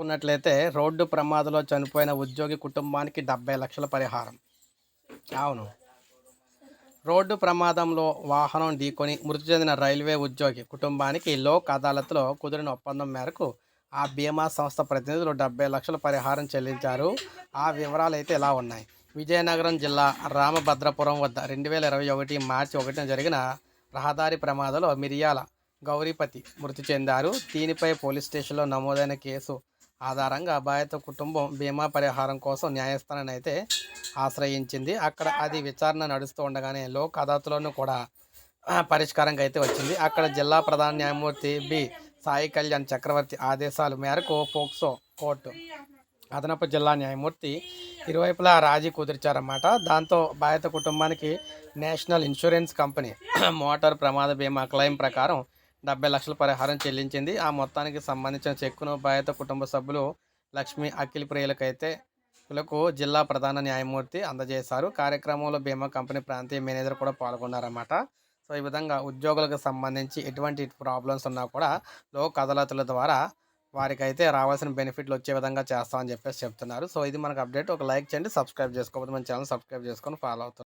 చూసుకున్నట్లయితే రోడ్డు ప్రమాదంలో చనిపోయిన ఉద్యోగి కుటుంబానికి డెబ్బై లక్షల పరిహారం. అవును. రోడ్డు ప్రమాదంలో వాహనం ఢీకొని మృతి చెందిన రైల్వే ఉద్యోగి కుటుంబానికి లోక్ అదాలత్లో కుదిరిన ఒప్పందం మేరకు ఆ బీమా సంస్థ ప్రతినిధులు డెబ్బై లక్షల పరిహారం చెల్లించారు. ఆ వివరాలు అయితే ఇలా ఉన్నాయి. విజయనగరం జిల్లా రామభద్రపురం వద్ద రెండు వేల ఇరవై ఒకటి మార్చి ఒకటిన జరిగిన రహదారి ప్రమాదంలో మిరియాల గౌరీపతి మృతి చెందారు. దీనిపై పోలీస్ స్టేషన్లో నమోదైన కేసు ఆధారంగా బాధిత కుటుంబం బీమా పరిహారం కోసం న్యాయస్థానాన్ని అయితే ఆశ్రయించింది. అక్కడ అది విచారణ నడుస్తూ ఉండగానే లోక్ అదాలత్లోనూ కూడా పరిష్కారంగా అయితే వచ్చింది. అక్కడ జిల్లా ప్రధాన న్యాయమూర్తి బి సాయి కళ్యాణ్ చక్రవర్తి ఆదేశాల మేరకు పోక్సో కోర్టు అదనపు జిల్లా న్యాయమూర్తి ఇరువైపులా రాజీ కుదిర్చారన్నమాట. దాంతో బాధిత కుటుంబానికి నేషనల్ ఇన్సూరెన్స్ కంపెనీ మోటార్ ప్రమాద బీమా క్లెయిమ్ ప్రకారం డెబ్బై లక్షల పరిహారం చెల్లించింది. ఆ మొత్తానికి సంబంధించిన చెక్కును బాధిత కుటుంబ సభ్యులు లక్ష్మి అఖిల్ ప్రియులకైతే లకు జిల్లా ప్రధాన న్యాయమూర్తి అందజేశారు. కార్యక్రమంలో బీమా కంపెనీ ప్రాంతీయ మేనేజర్ కూడా పాల్గొన్నారన్నమాట. సో ఈ విధంగా ఉద్యోగులకు సంబంధించి ఎటువంటి ప్రాబ్లమ్స్ ఉన్నా కూడా లోక్ అదాలతుల ద్వారా వారికైతే రావాల్సిన బెనిఫిట్లు వచ్చే విధంగా చేస్తామని చెప్పేసి చెప్తున్నారు. సో ఇది మనకు అప్డేట్. ఒక లైక్ చేయండి సబ్స్క్రైబ్ చేసుకోకపోతే మన ఛానల్ సబ్స్క్రైబ్ చేసుకొని ఫాలో అవుతారు